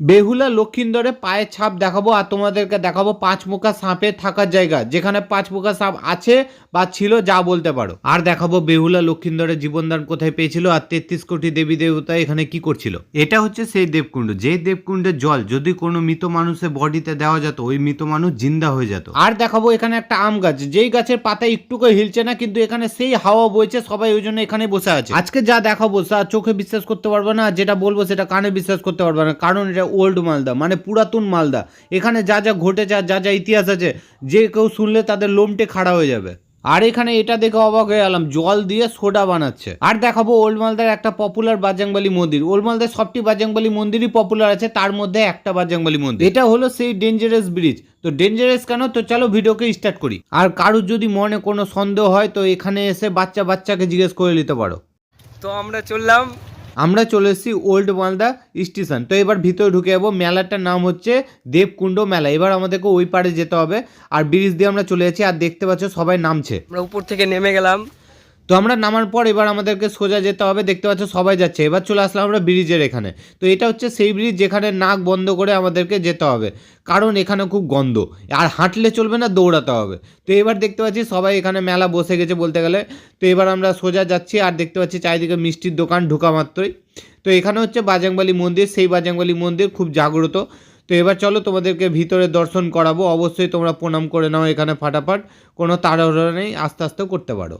বেহুলা লক্ষিন্দরে পায়ের ছাপ দেখাবো আর তোমাদেরকে দেখাবো পাঁচ মুখা সাপের থাকার জায়গা, যেখানে পাঁচ মুখা সাপ আছে বা ছিল, যা বলতে পারো। আর দেখাবো বেহুলা লক্ষিন্দরের জীবনদান কোথায় পেয়েছিল আর তেত্রিশ কোটি দেবী দেবতা এখানে কি করছিল। এটা হচ্ছে সেই দেবকুণ্ড, যে দেবকুণ্ডের জল, যদি কোনো মৃত মানুষের বডিতে দেওয়া যেত, ওই মৃত মানুষ জিন্দা হয়ে যেত। আর দেখাবো এখানে একটা আম গাছ, যেই গাছের পাতা একটুকু হিলছে না, কিন্তু এখানে সেই হাওয়া বইছে, সবাই ওই জন্য এখানে বসে আছে। আজকে যা দেখাবো, তা চোখে বিশ্বাস করতে পারবে না, যেটা বলব সেটা কানে বিশ্বাস করতে পারবে না, কারণ এটা ওল্ড মালদা মানে পুরাতন মালদা। এখানে যা যা ঘটেছে আর যা যা ইতিহাস আছে, যে কেউ শুনলে তাদের লোমটে খাড়া হয়ে যাবে। আর এখানে এটা দেখে অবাক হয়ে গেলাম, জল দিয়ে সোডা বানাচ্ছে। আর দেখাবো ওল্ড মালদার একটা পপুলার বাজাংবালি মন্দির। ওল্ড মালদার সবটি বাজাংবালি মন্দিরই পপুলার আছে, তার মধ্যে একটা বাজাংবালি মন্দির। এটা হলো সেই ডেঞ্জারাস ব্রিজ তো ডেঞ্জারাস কেন? তো চলো ভিডিওকে স্টার্ট করি। আর কারোর যদি মনে কোনো সন্দেহ হয়, তো এখানে এসে বাচ্চা বাচ্চাকে জিজ্ঞেস করে নিতে পারো। তো আমরা চললাম আমরা চলে এসেছি ওল্ড মালদা স্টেশন। তো এবার ভিতরে ঢুকে যাব। মেলাটার নাম হচ্ছে দেবকুণ্ড মেলা। এবার আমাদেরকে ওই পারে যেতে হবে। আর ব্রিজ দিয়ে আমরা চলে যাচ্ছি। আর দেখতে পাচ্ছ সবাই নামছে। আমরা উপর থেকে নেমে গেলাম। তো আমরা নামার পর এবার আমাদেরকে সোজা যেতে হবে, দেখতে পাচ্ছ সবাই যাচ্ছে। এবার চলে আসলাম আমরা ব্রিজের এখানে। তো এটা হচ্ছে সেই ব্রিজ যেখানে নাক বন্ধ করে আমাদেরকে যেতে হবে। কারণ এখানে খুব গন্ধ। আর হাঁটলে চলবে না, দৌড়াতে হবে। তো এবার দেখতে পাচ্ছি সবাই এখানে মেলা বসে গেছে বলতে গেলে। তো এবার আমরা সোজা যাচ্ছি আর দেখতে পাচ্ছি চারিদিকে মিষ্টির দোকান ঢোকা মাত্রই। তো এখানে হচ্ছে বাজাংবালি মন্দির। সেই বাজাংবালি মন্দির খুব জাগ্রত। তো এবার চলো তোমাদেরকে ভিতরে দর্শন করাবো। অবশ্যই তোমরা প্রণাম করে নাও এখানে ফাটাফাট। কোনো তাড়াহুড়ো নেই। আস্তে আস্তে করতে পারো।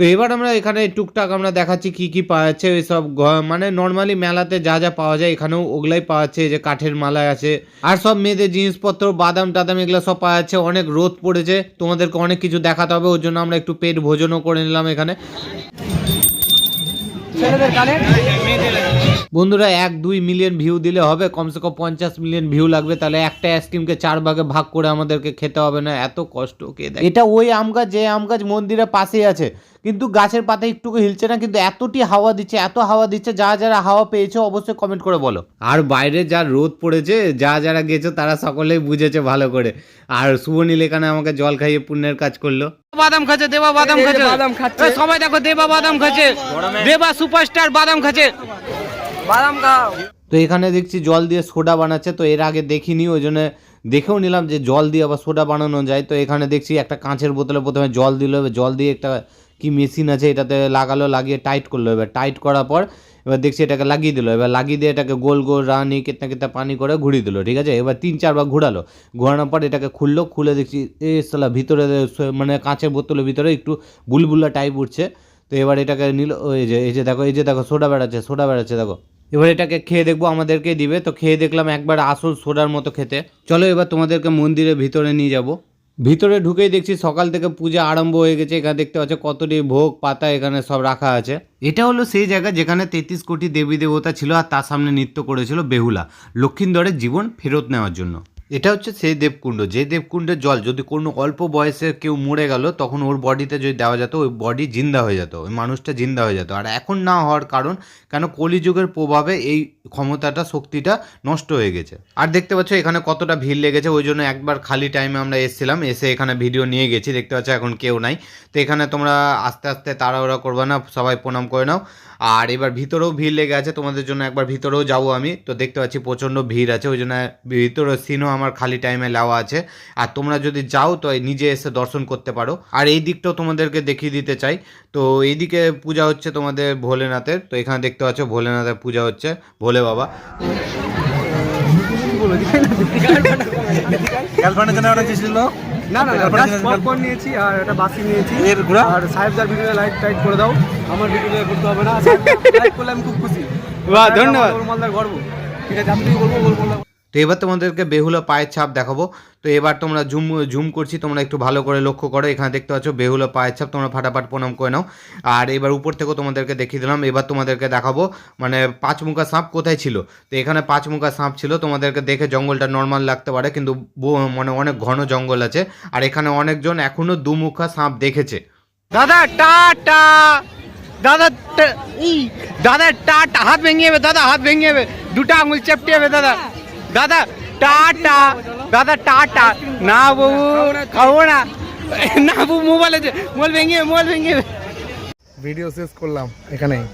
তো এবার আমরা এখানে টুকটাক আমরা দেখাচ্ছি কি কি পাওয়া যাচ্ছে ওই সব মানে নর্মালি মেলাতে যা যা পাওয়া যায় এখানেও ওগুলাই পাওয়া যাচ্ছে যে কাঠের মালা আছে, আর সব মেয়েদের জিনিসপত্র, বাদাম টাদাম এগুলো সব পাওয়া যাচ্ছে, অনেক রোদ পড়েছে, তোমাদেরকে অনেক কিছু দেখাতে হবে, ওর জন্য আমরা একটু পেট ভোজনও করে নিলাম এখানে। বন্ধুরা এক দুই মিলিয়ন ভিউ দিলে হবে কমসে কম পঞ্চাশ মিলিয়ন ভিউ লাগবে তাহলে একটা আইসক্রিমকে চার ভাগে ভাগ করে আমাদেরকে খেতে হবে না এত কষ্ট কে দেয় এটা ওই আম গাছ যে আম গাছ মন্দিরের পাশেই আছে কিন্তু গাছের পাতা একটুকু হিলছে না কিন্তু এতটি হাওয়া দিচ্ছে এত হাওয়া দিচ্ছে যা যারা হাওয়া পেয়েছে অবশ্যই কমেন্ট করে বলো। আর বাইরে যা রোদ পড়েছে যা যারা গেছে তারা সকলেই বুঝেছে ভালো করে। আর শুভনীল এখানে আমাকে জল খাইয়ে পুণ্যের কাজ করল। বাদাম খাচ্ছে দেবা বাদাম খাচ্ছে। বাদাম খাচ্ছে। সবাই দেখো দেবা বাদাম খাচ্ছে। দেবা সুপারস্টার বাদাম খাচ্ছে। বাদাম খাও তো এখানে দেখছি জল দিয়ে সোডা বানাচ্ছে, তো এর আগে দেখিনি, ওই জন্য দেখেও নিলাম যে জল দিয়ে আবার সোডা বানানো যায়। তো এখানে দেখছি একটা কাঁচের বোতলে প্রথমে জল দিল, এবার জল দিয়ে একটা কি মেশিন আছে, এটাতে লাগালো, লাগিয়ে টাইট করল। এবার টাইট করার পর এবার দেখছি এটাকে লাগিয়ে দিল। এবার লাগিয়ে দিয়ে এটাকে গোল গোল রানি, কেতনা কেতনা পানি করে ঘুরিয়ে দিল, ঠিক আছে? এবার তিন চারবার ঘোরালো। ঘোরানোর পর এটাকে খুললো, খুলে দেখছি, এ সালা ভিতরে মানে কাঁচের বোতলের ভিতরে একটু বুলবুলা টাইপ উঠছে। তো এবার এটাকে নিল এই যে এই যে দেখো, এই যে দেখো, সোডা বেড়াচ্ছে সোডা বেড়াচ্ছে, দেখো। এবার এটাকে খেয়ে দেখব আমাদেরকে দিবে। তো খেয়ে দেখলাম একবার আসল সোডার মতো খেতে। চলো এবার তোমাদেরকে মন্দিরের ভিতরে নিয়ে যাব। ভিতরে ঢুকেই দেখছি সকাল থেকে পূজা আরম্ভ হয়ে গেছে। এখানে দেখতে পাচ্ছ কতটি ভোগ পাতা এখানে সব রাখা আছে। এটা হলো সেই জায়গা যেখানে তেত্রিশ কোটি দেবী দেবতা ছিল আর তার সামনে নৃত্য করেছিল বেহুলা, লক্ষিন্দরের জীবন ফেরত নেওয়ার জন্য। এটা হচ্ছে সেই দেবকুণ্ড। যে দেবকুণ্ডের জল, যদি কোনো অল্প বয়সে কেউ মরে গেল, তখন ওর বডিতে যদি দেওয়া যেত, ওই বডি জিন্দা হয়ে যেত, ওই মানুষটা জিন্দা হয়ে যেত। আর এখন না হওয়ার কারণ, কেন কলিযুগের প্রভাবে এই ক্ষমতাটা, শক্তিটা নষ্ট হয়ে গেছে। আর দেখতে পাচ্ছ, এখানে কতটা ভিড় লেগেছে, ওই জন্য একবার খালি টাইমে আমরা এসেছিলাম, এসে এখানে ভিডিও নিয়ে গেছি, দেখতে পাচ্ছ এখন কেউ নাই। তো এখানে তোমরা আস্তে আস্তে তাড়াহুড়া করবে না, সবাই প্রণাম করে নাও। আর এবার ভিতরেও ভিড় লেগে আছে, তোমাদের জন্য একবার ভিতরেও যাব আমি। তো দেখতে পাচ্ছি প্রচণ্ড ভিড় আছে, ওই জন্য ভিতরের সিনও আমার খালি টাইমে নেওয়া আছে। আর তোমরা যদি যাও তো নিজে এসে দর্শন করতে পারো। আর এই দিকটাও তোমাদেরকে দেখিয়ে দিতে চাই। তো এইদিকে পূজা হচ্ছে তোমাদের ভোলেনাথের। তো এখানে দেখতে পাচ্ছ ভোলেনাথের পূজা হচ্ছে। ভোলে বাবা। না না পপকর্ন নিয়েছি আর একটা বাসি নিয়েছি। আর লাইক টাইট করে দাও। আমার ভিডিও করতে হবে না। লাইক করলে আমি খুব খুশি। বাহ, ধন্যবাদ। গর্ব। ঠিক আছে আমি বলব বলব বলব তো এবার তোমাদেরকে বেহুলা পায়ের ছাপ দেখাবো। তো এবার তোমরা জুম জুম করছি, তোমরা একটু ভালো করে লক্ষ্য করো। এখানে দেখতে পাচ্ছ বেহুলা পায়ের ছাপ, তোমরা ফাটাফাট প্রণাম করে নাও। আর এবার উপর থেকেও তোমাদেরকে দেখিয়ে দিলাম, এবার তোমাদেরকে দেখাবো মানে পাঁচ মুখা সাপ কোথায় ছিল? তো এখানে পাঁচ মুখা সাপ ছিল, তোমাদেরকে দেখে জঙ্গলটা নর্মাল লাগতে পারে, কিন্তু মানে অনেক ঘন জঙ্গল আছে। আর এখানে অনেকজন এখনও দুমুখা সাপ দেখেছে। দাদা, টাটা! দাদা দাদা, টাটা! হাত ভেঙে যাবে, দাদা, হাত ভেঙে যাবে। দুটো আঙুল চেপটে যাবে, দাদা। দাদা টাটা দাদা টাটা না বাবু খাব না না বাবু মোবাইল আছে মোবাইল ভেঙে মোবাইল ভেঙে ভিডিও শেষ করলাম এখানেই